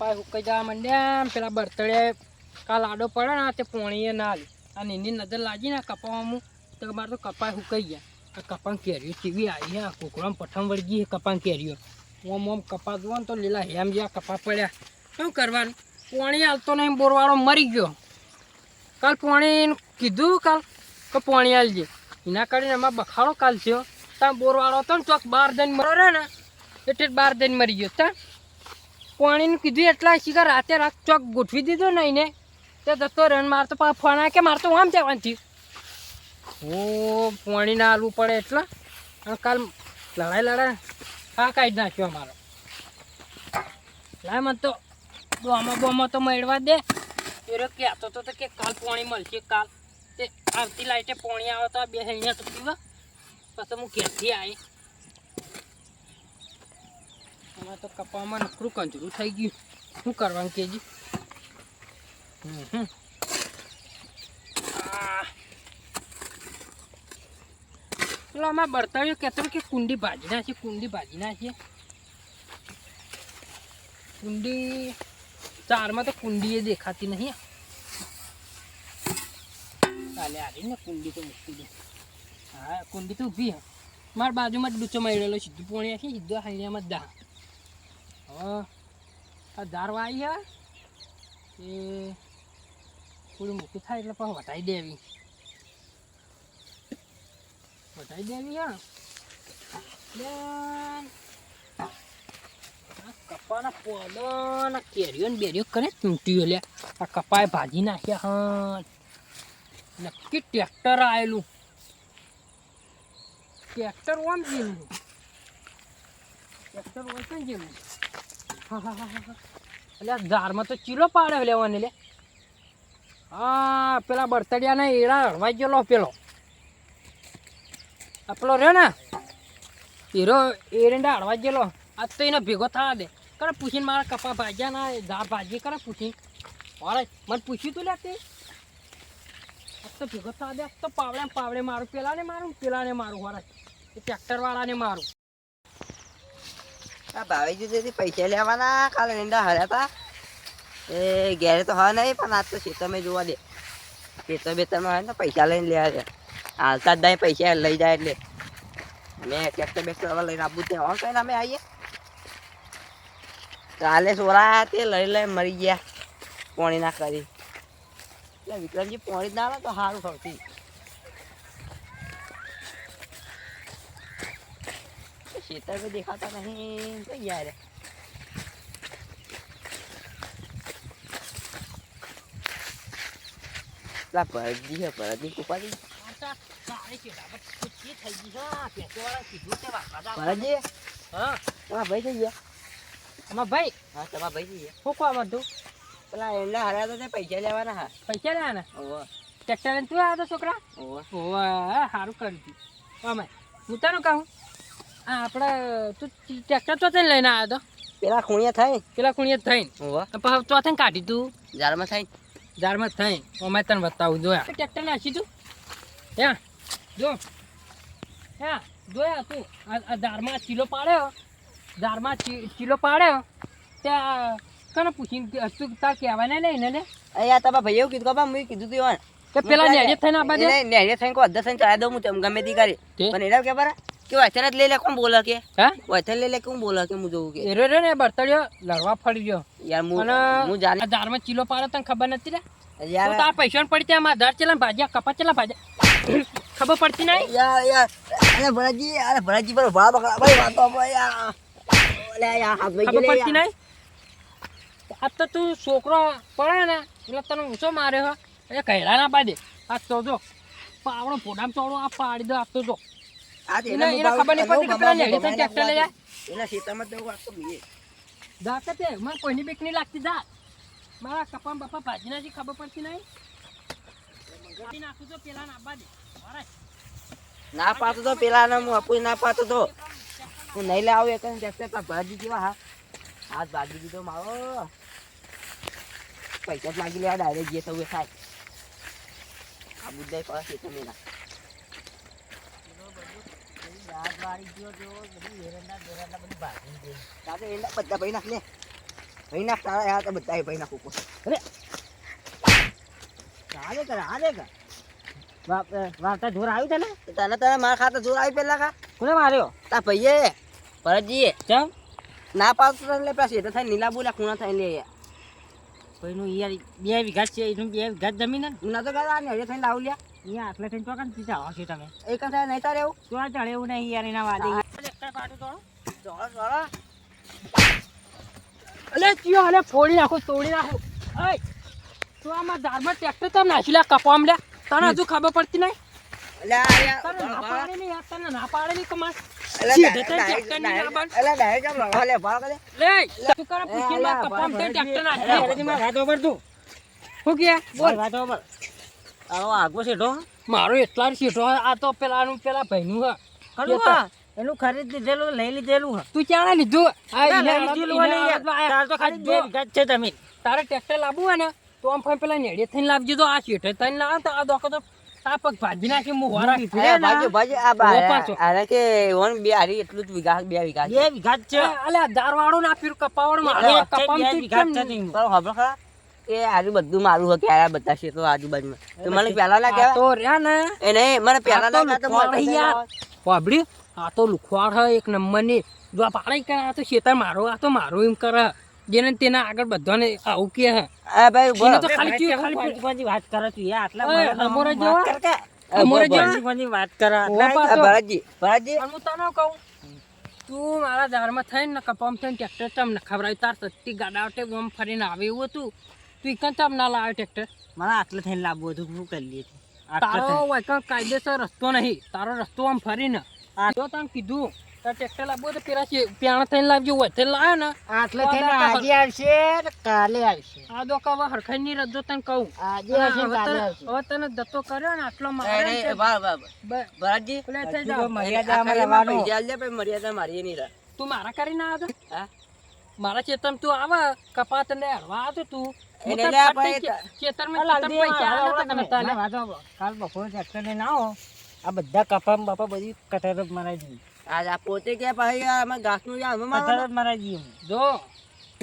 કપાય હુકાઈ જવા માંડ્યા પેલા બર્થડે કાલ આડો પડે ને, તે પોણીએ ના લે આ એની નજર લાગી ને કપાવામાં. તો મારે તો કપાય હુકાઈ ગયા. આ કપાન કેરીઓ ચીવી આવી હે કુકડામાં પઠમ વળગી હે કપાન કેરીઓ. ઓમ ઓમ કપા જુઓ ને તો લીલા હેમ જેવા કપા પડ્યા. શું કરવાનું? પોણી હાલતો નહીં, બોરવાળો મરી ગયો. કાલ પોણી કીધું કાલ કે પોણી હાલજે એના કરીને એમાં બખાડો કાલ થયો. ત્યાં બોરવાળો હતો ને ચોક બાર દઈને મરો રહે ને, એટલે બાર દઈને મરી ગયો. તા પાણીનું કીધું એટલા શીખર રાતે રાત ચોક ગોઠવી દીધો ને એને. તે જતો રન મારતો પાછા ફોન આ કે મારે તો આમ જવાનું થયું? ઓ પાણી ના આલવું પડે એટલા. કાલ લડાઈ લડાઈ હા કાઢી નાખ્યો અમારો. લાય મને તો બોમાં બોમાં તો મેળવા દે. એ કહેતો હતો તો કે કાલ પાણી મળશે, કાલ. તે આવતી લાઈટે પાણી આવે તો આ બે અહીંયા તો પીવા પછી હું ઘેરથી આવી આમાં તો કપામાં નકરું કંજરું થઈ ગયું. શું કરવાનું કેજી. પેલો આમાં બળતાળીઓ કહેતો કે કુંડી ભાજીના છે, કુંડી ભાજીના છે. કુંડી ચારમાં તો કુંડી એ દેખાતી નહીં. ચાલે આવી ને કુંડી તો મૂકી હા, કુંડી તો ઊભી હા. મારા બાજુમાં જ ડૂચો મળેલો સીધું પોણી છે, સીધું હાઈડિયામાં જ દા હવે આ હે એ થોડી મૂકી થાય એટલે પણ વટાઈ દેવી. વટાઈ દેવી હા. કપાના પોદોના કેરીઓ બેરીઓ કરે તૂટ્યું લે. આ કપાએ ભાજી નાખ્યા હા. નક્કી ટ્રેક્ટર આવેલું. ટ્રેક્ટર ઓમ જેવું. ટ્રેક્ટર હા હા એટલે આ ધારમાં તો ચીલો પાડે લેવાની લે. હા પેલા બળતડિયાને એડા હળવાઈ ગયેલો પેલો. આ પેલો રહ્યો ને હીરો એરંડા હળવાઈ ગયેલો. આજ તો એને ભેગો થવા દે. કરે પૂછીને મારા કપા ભાજ્યા ના ધાર ભાજી કરે પૂછીને. વાળે, મને પૂછ્યું તું લે તે? તો ભેગો થવા દે તો પાવડે પાવડે મારું, પેલાને મારું પેલાને મારું, વાળા. એ ટ્રેક્ટરવાળાને મારું. આ ભાવેજી પૈસા લેવાના, કાલે હર્યા હતા. એ ઘેરે તો હા નહીં પણ આજ તો ખેતરમાં જોવા દે. ખેતર બેતરમાં હોય પૈસા લઈને લેવા હાલતા જ નહીં પૈસા, લઈ જાય એટલે. મેં ટ્રેક્ટર બેક્ટર હવે લઈને આપું ત્યાં હવે કઈ અમે આવીએ? કાલે સોરા તે લઈ લઈ મરી ગયા, પોણી ના કરી. એટલે વિક્રમજી પોણી ના આવે તો સારું સૌથી ખેતર में દેખાતા નહીં તો યાર લા ભરતજી છે ભરતજી કુપાજી ભરતજી હા તમારા ભાઈ થઈ ગયા. આમાં ભાઈ? હા તમારા ભાઈ થઈ ગયા. શું કહો બધું પેલા એમના હાર્યા તો પૈસા લેવાના હા પૈસા લેવાના? ઓહો ટ્રેક્ટર તું આવ્યો તો છોકરા? ઓહો ઓવા સારું કર્યું તું. અમે હું તારું કહું? આ આપણે તું ટ્રેક્ટર ચોથે લઈને આવ્યો તો? પેલા ખૂણિયા થાય પેલા ખૂણિયા થઈને. ઓહો પછી ચોથે કાઢી તું? જારમાં થાય જારમાં થઈ અમે તને બતાવું જોયા. ટ્રેક્ટર નાખી તું. હે? જો. હે? જોયા તું? આ દારમાં ચીલો પાડ્યો. દારમાં ચીલો પાડ્યો. ત્યાં કને પૂછીને તું તાર કહેવાય નહીં ને લે અહીંયા તમારા ભાઈ એવું કીધું કે મેં કીધું તું કે પેલા નેડે થઈને આ બાજુ? એને થઈને કોઈ અધર થઈને ચડાવી દઉં હું તેમ ગમે તે કરી. પણ એના કે બરા કે વાયથર જ લઈ લે કોણ બોલે કે? હા? વાયથર લઈ લે કોણ બોલે કે હું જોઉં કે? એરો રે ને બળતડિયો લડવા ફળી ગયો. યાર હું હું આ દારમાં ચીલો પાડે તને ખબર નથી રે? તો યાર તાર પૈસા પડી ત્યાં મારા ધાર ચેલા ભાજ્યા કપા ચેલા ભાજ્યા ખબર પડતી નહીં? યાર યાર અરે ભરાજી અરે ભરાજી પર ભાડા બકરા ભાઈ વાતો યાર. ઓલે યાર હાથ ભાઈ ખબર પડતી નહીં? આ તો તું છોકરો પડે ને એટલે તને ઊંચો માર્યો હો. એટલે કહેલા ના પાડે. આ તો જો પાવડો ફોડામ ચોડો આ પાડી દો આ તો જો. કોઈની બીક નહીં લાગતી જા. મારા કપામ બાપા ભાજી નાખી ખબર પડતી નહીં. નાખું તો પેલા ના આપવા દે ના પાતો તો પેલા ને હું આપું ના પાતો તો. હું નહીં લે એક ટ્રેક્ટર પર કેવા હા? હાથ ભાગી દીધો મારો. પૈસા જ લાગી લેવા ડાયરેક્ટ જે થવું થાય. આ બુદ્ધાઈ પાસે ના એના બધા નાખ લે તારા યાર તો ભાઈ ના કુકો ચાલે કર હાલે કર આવ્યું તને તને તને મારા ખાતા જોર આવી પેલા કા કોને માર્યો તા ભાઈએ ભરતજીએ ચમ ના પાડતો લે શેઠ થઈને નીલા બોલ્યા ખૂણા થઈને લે યાર બે વીઘા છે એનું બે વીઘા જમીન ને તો કહેતા ને હજે થઈને લાવ લ્યા. અહીંયા આટલે થઈને ચોકન પીતા આવો તમે? એક થાય નહીં તારે એવું. તો ચડે એવું નહીં યાર એના વાદે. જોડો જોડો અલે ચિયો અલે ફોડી નાખો તોડી નાખો. અય તું આમાં ઝાડમાં ટ્રેક્ટર તમ નાખી લે કપામ લે. તને હજુ ખબર પડતી નહીં? શું કે બોલ. પર આગો શેઠો? મારો એટલા શેઠો આ તો પેલાનું પેલા ભાઈનું હા ખરું હા. એનું ખરીદ લીધેલું લઈ લીધેલું હા. તું ક્યારે લીધું. તાર તો ખાલી બે વીઘા છે જમીન. તારે ટ્રેક્ટર લાવવું હોય ને તો આમ ફાઈ પેલા નેડે થઈને લાવજો. તો આ શેઠે થઈને લાવ તો આ દોખો તો તાપક ભાજી નાખી હું અલ્યા ભાજી ભાજી આ બા અરે કે ઓન બે હારી એટલું જ વીઘા બે વીઘા છે. બે વીઘા છે. અલ્યા દાર વાળું ના પીરું કપાવડમાં કપામથી કેમ. પણ ખબર ખરા? કે આજુ બધું મારું હોય ક્યારે બધા છે તો આજુબાજુમાં? તો મને પેલા ના કહેવાય? તો રહ્યા ને. એને મને પેલા ના કહેતા મને યાર. વાબડી આ તો લુખવાડ હે એક નંબરની જો આ પાડે કે આ તો શેતર મારો આ તો મારો એમ કરે. જેને તેના આગળ બધાને આવું કે હે. આ ભાઈ બોલો તો ખાલી ભાઈ, ચીયો, ખાલી પાંચી વાત કરે તું યાર આટલા અમોરે જો? અમોરે? પાંચી પાંચી વાત કરે ભરતજી ભરતજી હું તને કહું તું મારા દારમાં થઈને ને કપામ થઈને ટ્રેક્ટર તમને ખબર તાર સત્તી ગાડા વટે આમ ફરીને આવે એવું હતું. તું એકન ચમ ના લાવે ટ્રેક્ટર મને આટલે થઈને લાવવું હતું શું કરી લઈએ આટલે તારો. વૈકલ્પ કાયદેસર રસ્તો નહીં. તારો રસ્તો આમ ફરીને. આ- જો તને કીધું ટ્રેક્ટર લાવવું તો પેલા પ્યાણ થઈને લાવજો હોય. તે લાવે ને. આટલે થઈને આજે આવશે ને કાલે આવશે. આ દો કવા હરખાઈ ની રજો તને કહું. આજે આવશે કાલે આવશે. હવે તને દત્તો કર્યો ને આટલો મારે બા. બ- ભરતજી ખાલી રહેવાનું. પૈસા આલજે, પછી મર્યાદા મારી નહીં રહે. તું મારા કરીને આવ્યો હા? મારા ચેતન તું આવે કપાત ને હળવા આવ્યો તું હું આ ફટ ભાઈ ખે- ખેતરમાં અલા, ખેતરમાં પૈસા આલ્યા તા કે નતા ના, આલ્યા? વાંધો નહીં. કાલ બપોરે ટ્રેક્ટર લઈને આવો. આ બધા કપામ બાપા બધી કટર જ મરાઈ દઈએ આજ આ પોતે કે પછી અમે ઘાસનું યાર કટર જ મરાઈ દઈએ હું. જો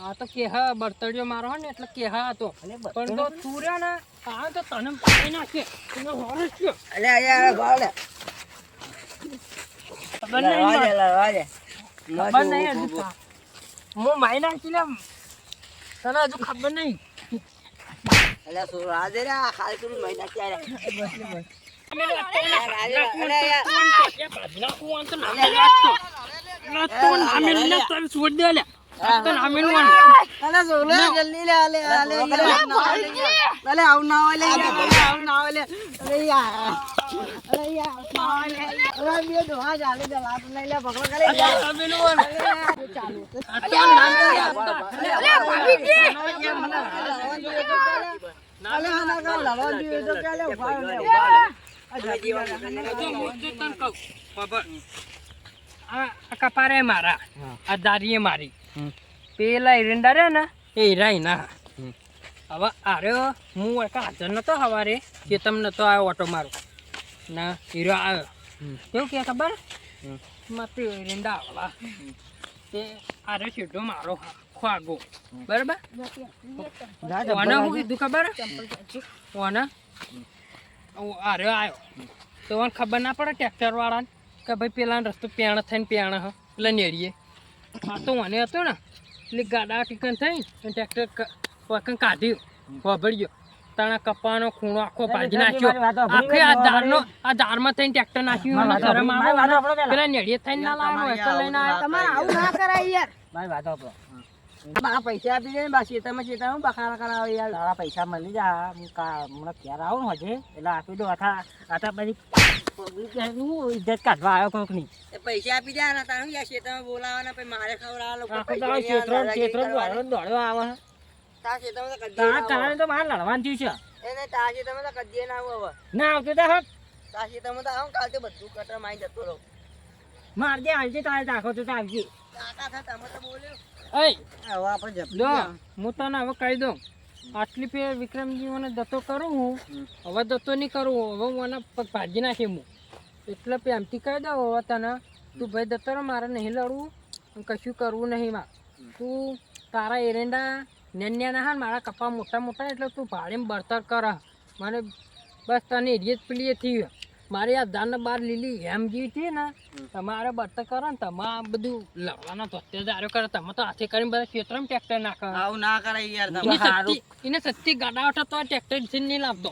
આ તો કેહા બળતડિયો મારો હે ને એટલે કેહા હતો. પણ તો તું રહ્યો ને આ તો તને પાડી નાખે. તને હોરે છે. અલ્યા, અલ્યા, અલ્યા, ખબર નહીં લડવા ખબર નહીં હું માઈ નાખી લે તને હજુ ખબર નહીં. રાહ દે રે, ખાલી થોડું મહી નાખી આલે. અમે અલ્યા, અલ્યા, અલ્યા, ભાજી નાખું આમ તો નામે તને છોડી દે કપારે મારા આ દારીએ મારી પેલા એરંડા રહ્યા ને? એ હીરા ના. હવે આર્યો હું એક હાજર નતો સવારે કે તમને તો આવ્યો ઓટો મારો. ના હીરો આવ્યો. કેવું કે ખબર? મારે એરંડા આવવા તે આરે સીધો મારો ખવાગો. બરાબર? ઓને હું કીધું ખબર? ઓને? આર્યો આવ્યો. તો ખબર ના પડે ટ્રેક્ટર વાળાને કે ભાઈ પેલા રસ્તો પ્યાણ થઈને પ્યાણ હ. પેલા નેડીએ આ તો મને હતો ને એટલે ગાડા ટીકન થઈ અને ટ્રેક્ટર પકન કાઢ્યું વાભળ્યો તાણા કપાનો ખૂણો આખો ભાજી નાખ્યો. આખે આ ધારનો આ ધારમાં થઈને ટ્રેક્ટર નાખ્યું અને ઘરે પેલા નેડીએ થઈને ના લાવવાનો એસર લઈને આવ્યો. તમારે આવું ના કરાય યાર. મારી વાત આપણો મારા પૈસા આપી દે ને તમે ચેતા હું બખાડા કરાવે યાર. તારા પૈસા મળી જા. હું કા- હમણાં ઘેર આવું હજે. એટલે આપી દો આથા આથા પછી હું ઇજ્જત કાઢવા આવ્યો કોઈકની પૈસા આપી દે ને તારું યાર શેતામાં બોલાવાના પછી મારે ખવડાવવાનું આખો દાડો ચેતરો ને ચેતરો ને દોડ્યો ને દોડ્યો આવે તો કદી તારા ના કારણે તો મારે લડવાનું થયું છે. આવું. એને તારા શેતામાં તો કદી ના આવું હવે. ના આવતું તો હોત. તારા શેતામાં તો આવું કાલ તો બધું કટર મારી જતો રહું. મારજે આવજે તારે દાખો તો આવજે. કાકા થા તમે તો બોલ્યો. એય હવે આપણે લો હું તને હવે કહી દઉં. આટલી પે વિક્રમજી મને દત્તો કરું હું. હવે દત્તો નહીં કરું હવે હું એના પગ ભાજી નાખી હું. એટલે પ્રેમથી કહી દઉં હવે તને તું ભાઈ દત્તરો મારે નહીં લડવું કશું કરવું નહીં મા. તું તારા એરંડા નેન્યાના હા મારા કપા મોટા મોટા એટલે તું ભાડે બળતર કર. મને બસ તને એરિયે જ પેલી થઈ મારી આ ધાન બાર લીલી એમ જેવી છે ને તમારે બળતર કરો ને તમે આ બધું લડવાના તો અત્યારે કરે. તમે તો હાથે કરીને બધા ક્ષેત્રમાં ટ્રેક્ટર નાખો. આવું ના કરાય યાર એને સસ્તી ગાડા ઉઠા તો ટ્રેક્ટર નહીં લાવતો